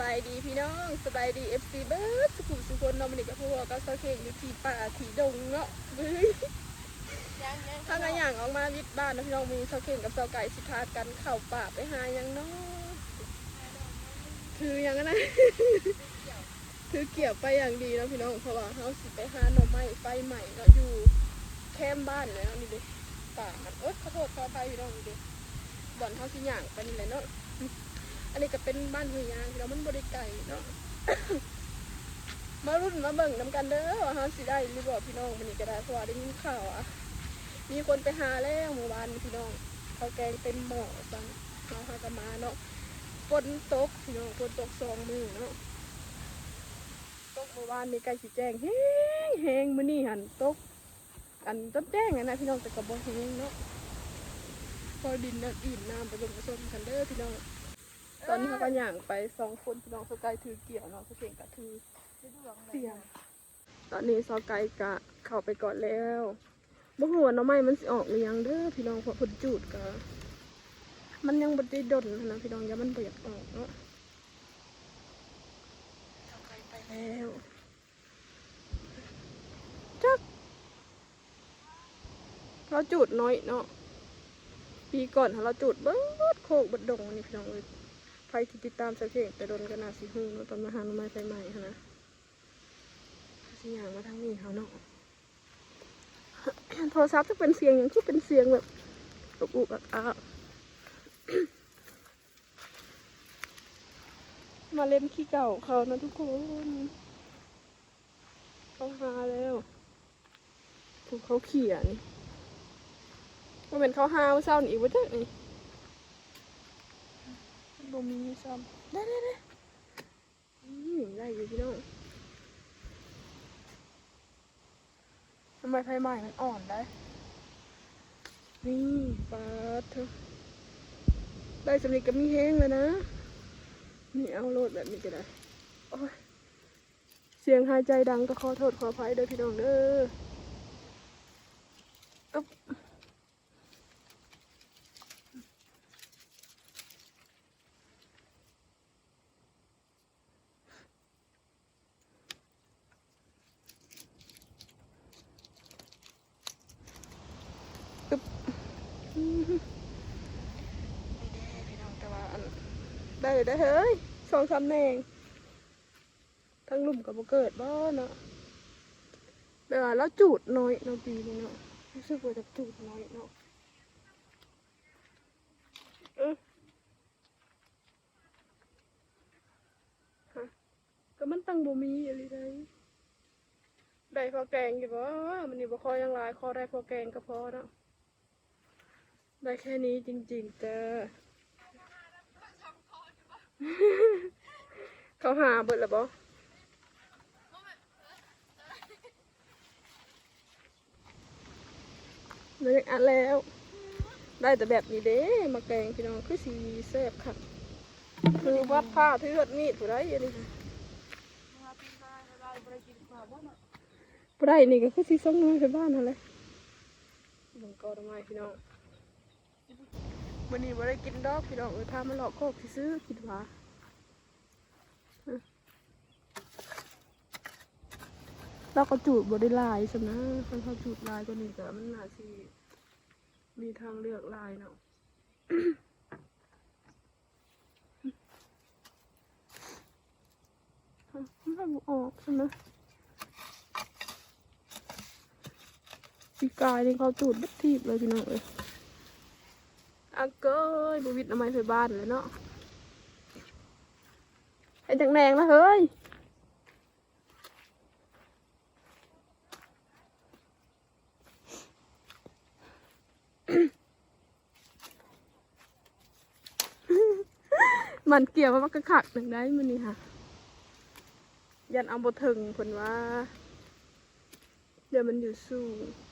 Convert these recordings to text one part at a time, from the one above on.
บายดีพี่น้องสบายดีเอฟซีเบิร์ดสุขุมสุคนนอมินิกับพวกก็เซาเข่งอยู่ที่ป่าที่ดงเนาะเบ้ยถ้ากันอย่างออกมาวิดบ้านนะพี่น้องมีเซาเข่งกับเซาไก่สิพากันเข้าป่าไปหาหยังเนาะคือหยังนั้นนะคือเกี่ยวไปอย่างดีเนาะพี่น้องเพราะว่าเขาสิไปหาหน่อไม้ไฟใหม่เนาะอยู่แคมป์บ้านเลยเนาะนี่เด้ป่ามันเอ้ยขอโทษขออภัยพี่น้องนี่เด้บ่อนเขาสิย่างไปนี่แหละเนาะ อันนี้ก็เป็นบ้านห้วยยางแล้วมันบริไก่เนาะมารุ่นมาเบิ่งนำกันเด้อว่าเฮาสิได้หรือบ่พี่น้องมันนี้ก็ได้เพราะว่าได้ยินข่าวอะมีคนไปหาแล้วเมื่อวานพี่น้องเขาแกงเต็มหม้อสั่งเฮาหากันมาเนาะฝนตกพี่น้องฝนตกสองมือเนาะตกเมื่อวานนี้ใกล้สิแจ้งแห้งแห้งมื้อนี้หันตกอันต้นแจ้งอะนะพี่น้องแต่ก็บ่แห้งเนาะพอดินน้ำอิ่มน้ำผสมผสมกันเด้อพี่น้อง ตอนนี้เขาก็ย่างไปสองคนพี่น้องสกายถือเกี่ยวนาะเขาเก่งกับถือเสียง ตอนนี้สกายกะเข้าไปก่อนแล้วบ่หัวน้องไม้มันสิออกหรือยังเด้อพี่น้องพราะเพนจูดกะมันยังบ่ได้ดนนะพี่น้องอย่ามันบ่อยากออกเนาะสกายไปแล้วจักเราจูดน้อยเนาะปีก่อนเราจูดเบิดโคกบดดงนนี้พี่น้องเอ้ย ใครที่ติดตามสักเพลงแต่โดนกันนาสิฮู้เนาตอนมาหาหน่อไม้ไฟใหม่หั้นะสิอย่างมาทางนี้เขาเนาะโทรศัพท์จะเป็นเสียงอย่างที่เป็นเสียงแบบอุกอุกอักอักมาเล่นขี้เก่าเขานะทุกคนเขาหาแล้วถูกเขาเขียนว่าเป็นเขาหาเศร้านี่อีกวะเจ้านี่ บ่มีซ้ำได้ได้ได้อืมได้อยู่พี่น้องทำไมไฟใหม่มันอ่อนได้ นี่ปาดเถอะได้สำเร็จก็มีแห้งเลยนะ นี่เอาโลดแบบนี้ก็ได้ เสียงหายใจดังก็ขอโทษขออภัยเด้อพี่น้องเด้อบ อืมได้พี่น้องแต่ว่าอันได้เลยได้เฮ้ยสองสามแนงทั้งลุ่มกับบ่เกิดบ่เนาะแต่ว่าเราจูดน้อยเนาะปีนี้เนาะรู้สึกว่าจะจูดน้อยเนาะเออฮะก็มันตั้งบ่มีอะไรได้ได้พอแกงอยู่บ่มันนี่บ่คอยังหลายคอได้พอแกงก็พอเนาะได้แค่นี้จริงๆจ้า เขาหาเบิดแล้วบอเลยอัดแล้ว ได้แต่แบบนี้เด้มาแกงพี่น้องคือสีแซ่บค่ะคือวัดผ้าที่เลือดมีดผู้ใดอันนี้ค่ะผู้ใดนี่ก็คือสีส้มน้อยไปบ้านนั่นแหละบังกอดอกไม้พี่น้อง วันนี้บ่ได้กินดอกพี่น้องเอ้ยพามาหลอกโคกที่ซื้อคิดว่าเราก็จูดบ่ได้ลายสำนะคันเขาจูดลายกว่านี้ก็มันน่าสิมีทางเลือกลายเนาะมันบ่ออกใช่ไหมปีกายนี่เขาจูดบัดทีบเลยพี่น้องเอ้ย อาเกยบวิดน้ำไม้ไฟบ้านเลยเนาะไอ้จังแดงนะเฮ้ยมันเกี่ยวว่ามันกระขักหนึ่งได้มันนี่ค่ะ ยันเอาบถึงผลว่า เดี๋ยวมันอยู่สูง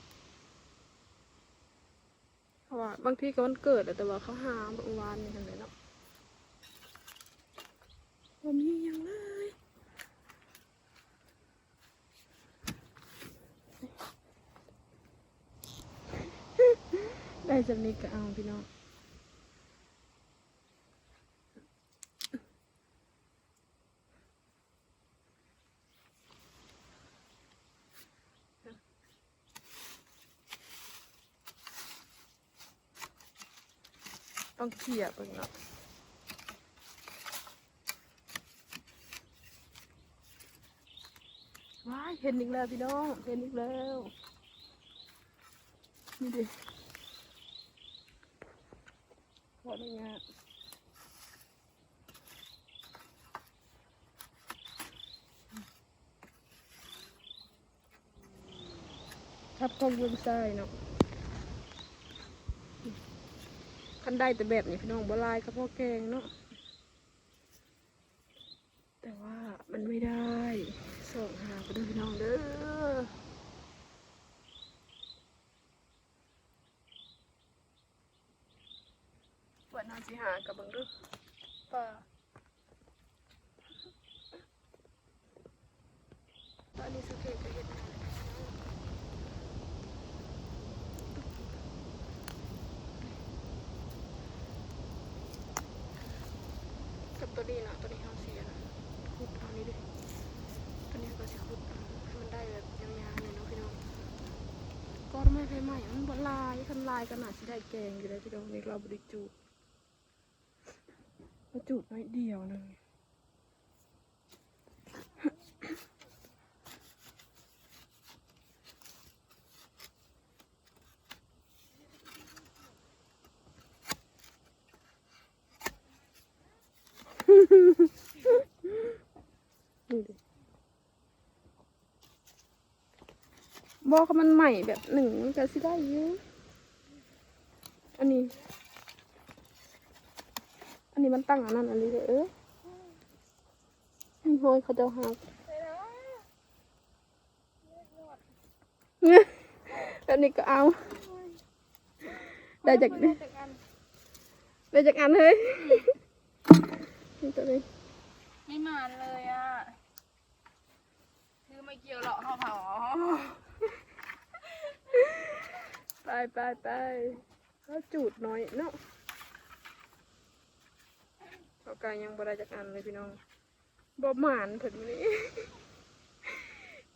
เพ ราะว่าบางทีก็วันเกิดแต่ว่าเขาหาบางวันนี่กันเลยเนาะผมมีหยังเลยได้จำนี้ก็เอาพี่น้อง ต้องเขี่ยเบิ่งเนาะว้ายเห็นอีกแล้วพี่น้องเห็นอีกแล้วนี่ดิขออนุญาตทับกล้องเบื้องซ้ายเนาะ คันได้แต่แบบนี้พี่น้องบลายกับพ่อแกงเนาะแต่ว่ามันไม่ได้ส่งหาไปด้วยพี่น้องเด้อวันนาสิหากับเบังด้อป่าตอนนี้สุเกตก็เห็นแล้วกับ ตัวนี้นะตัวนี้เขาเสียนะขุดเอานี้ดิตัวนี้ก็จะขุดให้มันได้แบบยาวๆเลยเนาะพี่น้องก็ไม่ไฟไหม่มันบลายคันลายก็น่าสิได้แกงอยู่แล้วพี่น้องนี่เราบริจูบมาจูบน้อยเดียวนึง นี่ดิ บอกว่ามันใหม่แบบหนึ่งมันก็สิได้เยอะอันนี้ อันนี้มันตั้งอันนั้นอันนี้เลยเออมีโหยเขาจะหักเนี่ยอันนี้ก็เอา ได้จากได้จากอันเฮ้ยนี่ตัวนี้ไม่มาเลยอะ คือไม่เกี่ยวหรอกเขาเผา ไปไปไปก็จูดน้อยเนาะเอากายยังบ่ได้จากอันเลยพี่น้องบ่หมานเพิ่นมื้อนี้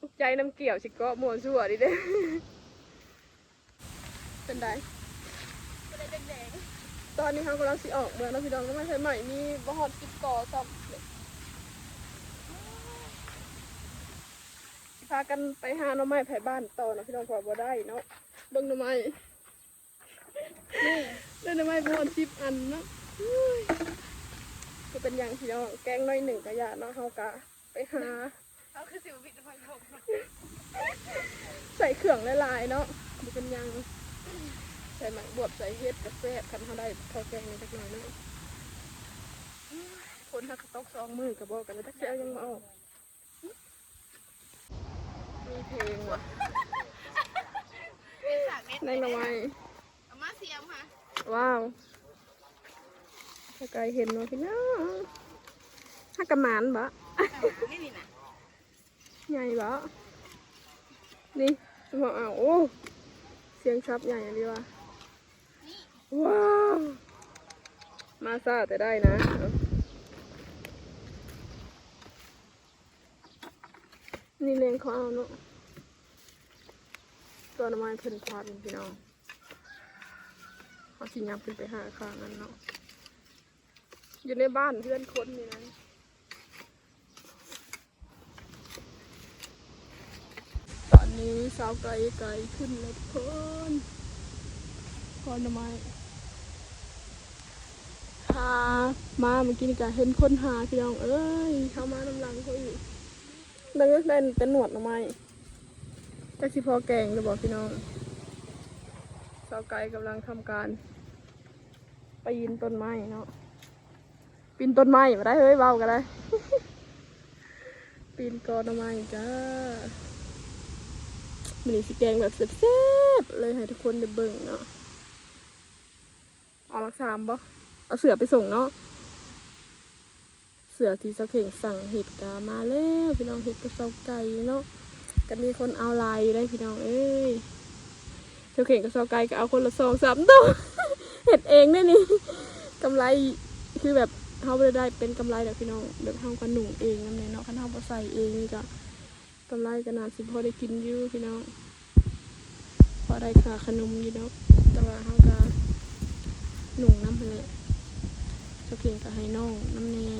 อุกใจน้ำเกี่ยวสิก็มวนสั่วดิเด้เป็นไดตอนนี้เขากำลังสิออกเมืองแล้วพี่น้องก็ไม่ใช่ใหม่มีบ่ฮอดสิบก่อซ้ำเลยสิพากันไปหาหน่อไม้ไผบ้านต่อนะพี่น้องพอบ่ได้เนาะ เบิ่งหน่อไม้ได้หน่อไม้บ่ฮอดสิบอันเนาะก็เป็นอย่างพี่น้องแกงน้อยหนึ่งกระยาเนาะเฮากะไปหาเขาคือสิวพิษภัยผมใส่เครื่องหลายๆเนาะมันเป็นยังใส่หมักบวบใส่เห็ดกระแซ่บคันเขาได้พอแกงนิดหน่อยเนาะคนถ้ากระตอกสองมือกับบอกกันแล้วจักเสียยังมาออกมีเพลงว่ะ เป็นสากเม็ดในละไมเอามาเสียมค่ะว้าวถ้าไกลเห็นเนาะพี่น้องถ้ากระหมานบะไม่นี่นะใหญ่บะนี่บอกอ้าวโอ้เสียงชับใหญ่ดีว่ะว้าว มาซาแต่ได้นะเอานี่เลงเขาเอาเนาะ ตัวน้ำมันเพิ่นพาดพี่น้องเขาสิยับขึ้นไปหาข้างนั้นเนาะอยู่ในบ้านเพื่อนคนนี่นะตอนนี้สาวไก่ไก่ขึ้นแล้วทุกคนพอนไม้พามาเมื่อกี้นี่ก็เห็นคนหาพี่น้องเอ้ยเข้ามาน้ำลังเขาอยู่ดังนั้นได้แต่หนวดหน่อไม้ จักสิพอแกงหรือบอกพี่น้องสาวไก่กำลังทำการปีนต้นไม้เนาะปีนต้นไม้มาได้เฮ้ยเบากันได้ ปีนกอหน่อไม้จ้ามันนี่สิแกงแบบแซ่บๆเลยให้ทุกคนได้เบิ่งเนาะเอาลักสามบ่เอาเสือไปส่งเนาะเสือที่สาเข่งสั่งเห็ดกามาแล้วพี่น้องเห็ดกระเซาไก่เนาะ ก็มีคนเอาลายอยู่ได้พี่น้องเอ้ยเสาเข่งกระเซาไก่ก็เอาคนละสองสามตัวเห็ดเองเนี่ยนี่กำไรคือแบบเขาไม่ได้เป็นกำไรแบบพี่น้องแบบเขากันหนุ่งเองนั่นเองเนาะคันเขาบ่ใส่เองนี่ก็กำไรก็น่าสิพอได้กินอยู่พี่น้องพอได้ค่าขนมอยู่เนาะแต่ว่าเขาก็หนุ่งน้ำไปเลยเจ้าเข่งกับให้น้องน้ำเนย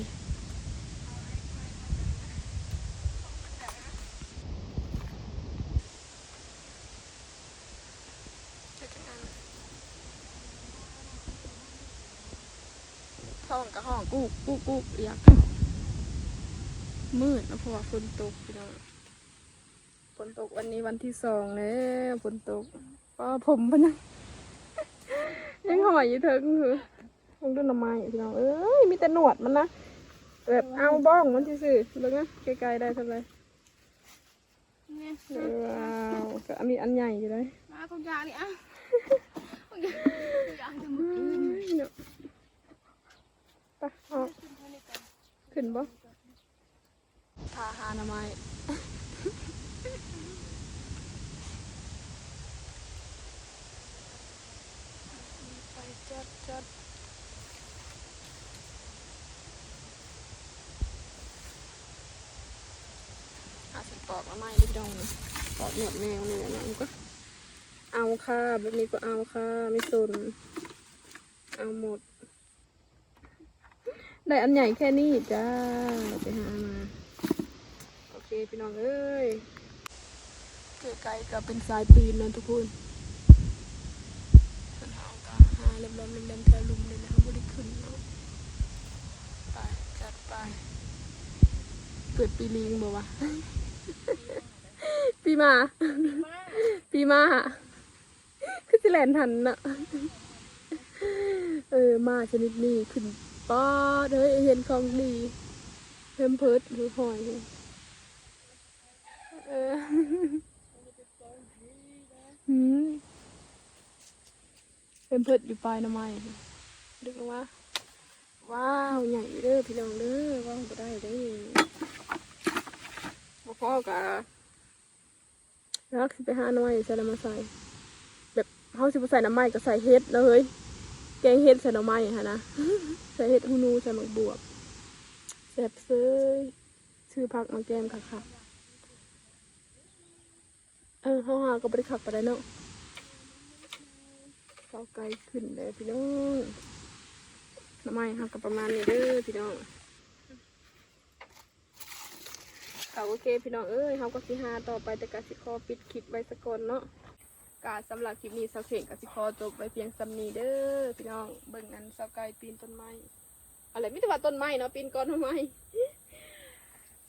ห้องกับห้องกูกกูกกูกอยากมืดนะเพราะว่าฝนตกพี่น้องฝนตกวันนี้วันที่สองแล้วฝนตกป้าผมปะนะยังหอยอยู่เถิงคือคงต้นไม้พี่น้องเอ้ยมีแต่หนวดมันนะแบบเอาบ้องมันซื่อๆเบิ่งนะไกลๆได้เท่าไหร่เนี่ยว้าวก็มีอันใหญ่อยู่เลยมาทุกอย่างนี่อะทุกอย่างทุกอย่างจะหมอืด มเนาะไปเอาขึ้นบ่พาหาหน่อไม้ไปจัดจัดอาสิปอกหน่อไม้ได้ดองปอกหนวดแมวเนี่ยนะมันก็ เอาค่ะแบบนี้ก็เอาค่ะ ไม่สนเอาหมด ได้อันใหญ่แค่นี้จ้า ไปหามา โอเคพี่น้องเอ้ยเกิดไกลกับเป็นสายปีนนะทุกคนฉันเอากาหาเล็มๆเล็มๆแถวลุมเลยนะคะไม่ได้ขึ้นเนาะไปจัดไป เปิดปีลิงบอกว่าปีมา ปีมาคือสิแลนทันนะเออมาชนิดนี้ขึ้น ป้อดเฮ้ยเห็นของดีเพิ่มเพิดหรือหอยเออหืมเพิ่มเพิดอยู่ปลายน้ำไม้ดึกลงมาว้าวใหญ่เด้อพี่น้องเด้อว้าวก็ได้เด้อพ่อๆกะรักสิไปหาหน่อยใส่น้ำมาใส่แบบเขาสิไปใส่น้ำไม้ก็ใส่เฮ็ดเลย แกงเฮ็ดใส่หน้ำไม้ค่ะนะใส่เฮ็ดฮูนูใส่หมักบวบแซ่บเซยชื่อผักมาแกมค่ะค่ะเออเขาหาก็บริขับไปได้เนาะเสาไกลขึ้นเลยพี่น้องน้ำไม้ค่ะก็ประมาณนี้เด้อพี่น้องค่ะโอเคพี่น้องเอ้ยเขาก็สิหาต่อไปแต่กะสิคอปิดคลิปไว้สักก่อนเนาะ กาสำหรับคลิปนี้สาวเข่งกสิคอจบไปเพียงสำนีเด้อพี่น้องเบิ่งนั้นสาวไก่ปีนต้นไม้อะไรไม่ถือว่าต้นไม้เนาะปีนก้อนทำไม้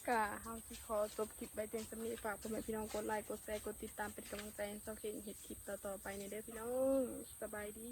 กาเฮาสิคอจบคลิปไปเพียงสำนีฝากพ่อแม่พี่น้องกดไลค์กดแชร์กดติดตามเป็นกำลังใจให้สาวเข่งเห็ดคลิปต่อๆไปในเด้อพี่น้องสบายดี